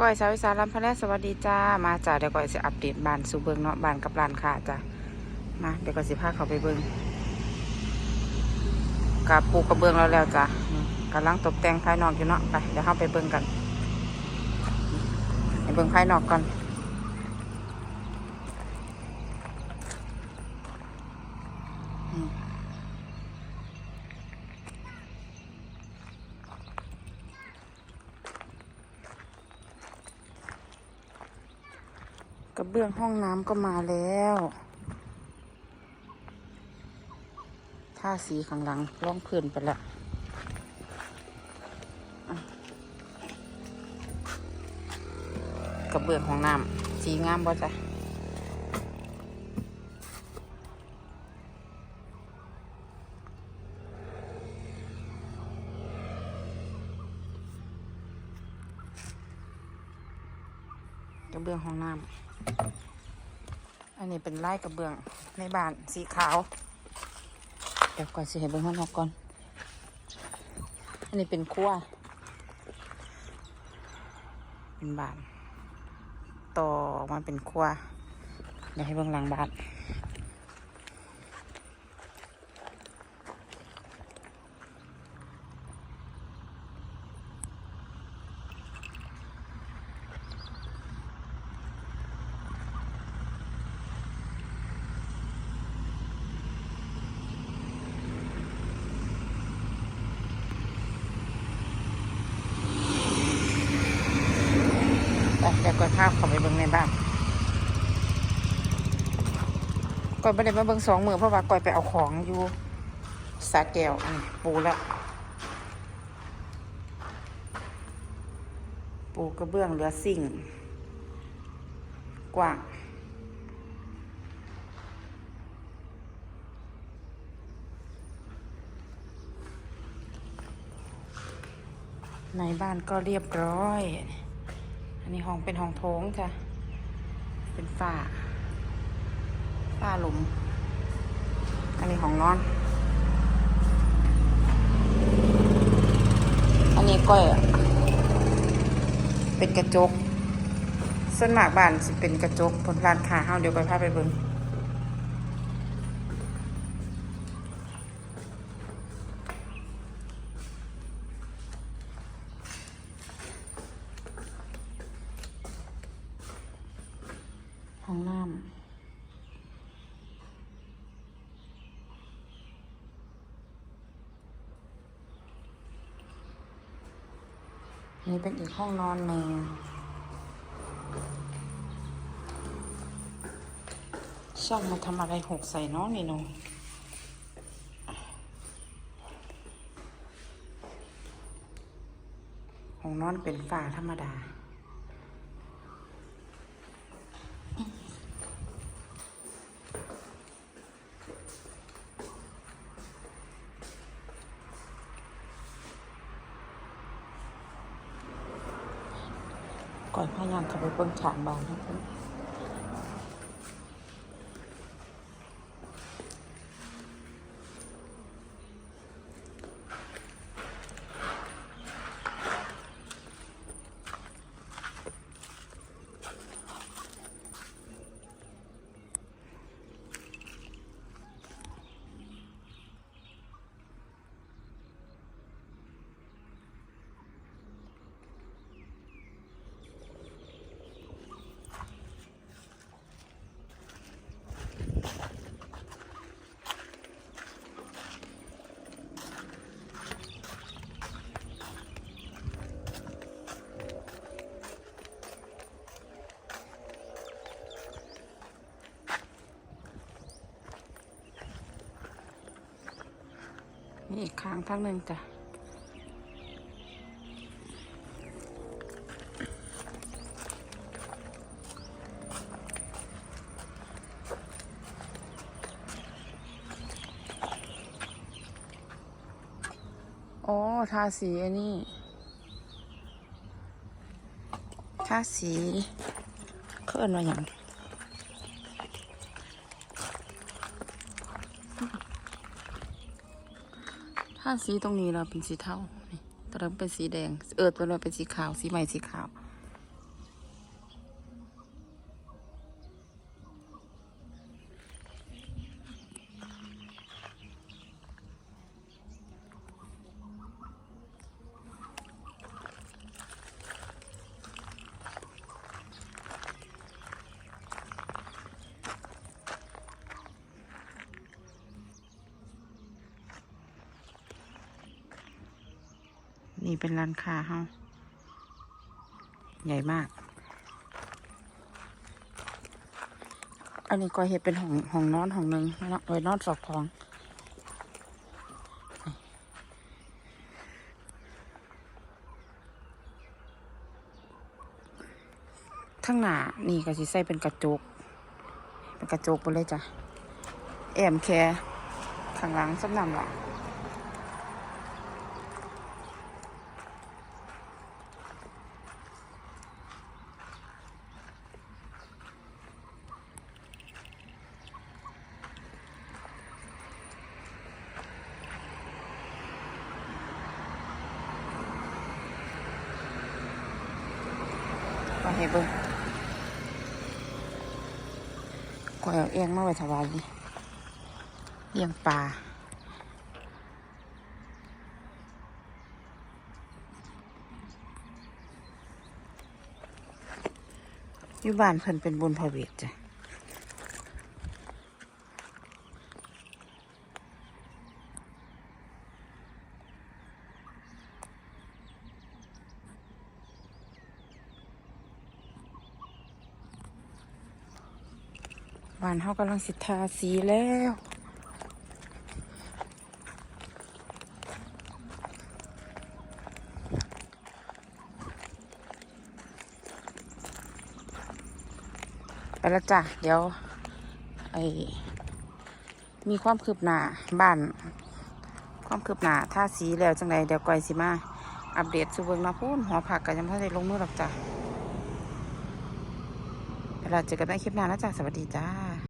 ก้อยสาวอีสาลำพะแนสวัสดีจ้า มาจ้าเดี๋ยวก้อยจะอัปเดตบ้านสู่เบิงเนาะบ้านกับลานค่ะจ้ามาเดี๋ยวก้อยสิพาเขาไปเบิงกับปลูกกระเบื้องแล้วแล้วจ้ากำลังตกแต่งภายนอกอยู่เนาะไปเดี๋ยวเข้าไปเบิงกันไปเบิงภายนอกก่อน ระเบื้องห้องน้ำก็มาแล้วท่าสีข้างหลังร่องพื้นไปแล้วอะกระเบื้องห้องน้ำสีงามบ่จ้ะกระเบื้องห้องน้ำ อันนี้เป็นไร่กระเบื้องในบ้านสีขาว เดี๋ยวก่อนสิให้เบิ่งข้างนอกก่อน อันนี้เป็นครัวเป็นบ้าน ต่อมาเป็นครัวเดี๋ยวให้เบื้องหลังบ้าน ไปเดี๋ยวก่อนภาพเขาไปเบิ่งในบ้าน ก่อนไปได้มาเบิ่งสองมือเพราะว่าก่อยไปเอาของอยู่สาแก้วอันปูแล้วปูกระเบื้องเหลือสิ่ง กว้างในบ้านก็เรียบร้อย อันนี้ห้องเป็นห้องโถงจ้ะ เป็นฝ้า ฝ้าหลุม อันนี้ห้องนอน อันนี้ก้อยเป็นกระจกส่วนมากบ้านสิเป็นกระจกผลร้านค้าเฮาเดี๋ยวก้อยพาไปเบิ่งห้องน้ำ นี่เป็นอีกห้องนอนหนึ่งช่างมาทำอะไรหกใส่น้องนี่นูห้องนอนเป็นฝ้าธรรมดา ก่อนพยายามขับรถบนฉากบางนะเพิ่น มีอีกข้างทั้งหนึ่งจ้ะโอ้ทาสีอันนี้ทาสีเคลื่อนมาอย่างาสีตรงนี้เราเป็นสีเทานี่ตอนนั้นเป็นสีแดง เออตัวนั้นเป็นสีขาว สีใหม่สีขาว นี่เป็นร้านค้าเฮาใหญ่มาก อันนี้ก็เห็ดเป็นห้องห้องนอนห้องหนึ่งนะไว้นอนสอบของข้างหน้านี่ก็สิใส่เป็นกระจก เป็นกระจกไปเลยจ้ะแอมแคร์ข้างหลังสำนำหละก็ให้เบิ่งก็เอาเอียงมาไว้ถวายเลี้ยงปลาอยู่บ้านเพิ่นเป็นบุญพระเวทจ้ะ บ้านเฮากำลังสิทาสีแล้วไปแล้วจ้ะ เดี๋ยว ไอมีความคืบหน้าบ้าน ความคืบหน้าท่าสีแล้วจังไดเดี๋ยวก่อยสิมา อัปเดตสู่เบิงมาพูนหัวผักกันยังไม่ได้ลงมือหรอกจ้ะเวลาเจอกันในคลิปหน้านะจ้ะ สวัสดีจ้า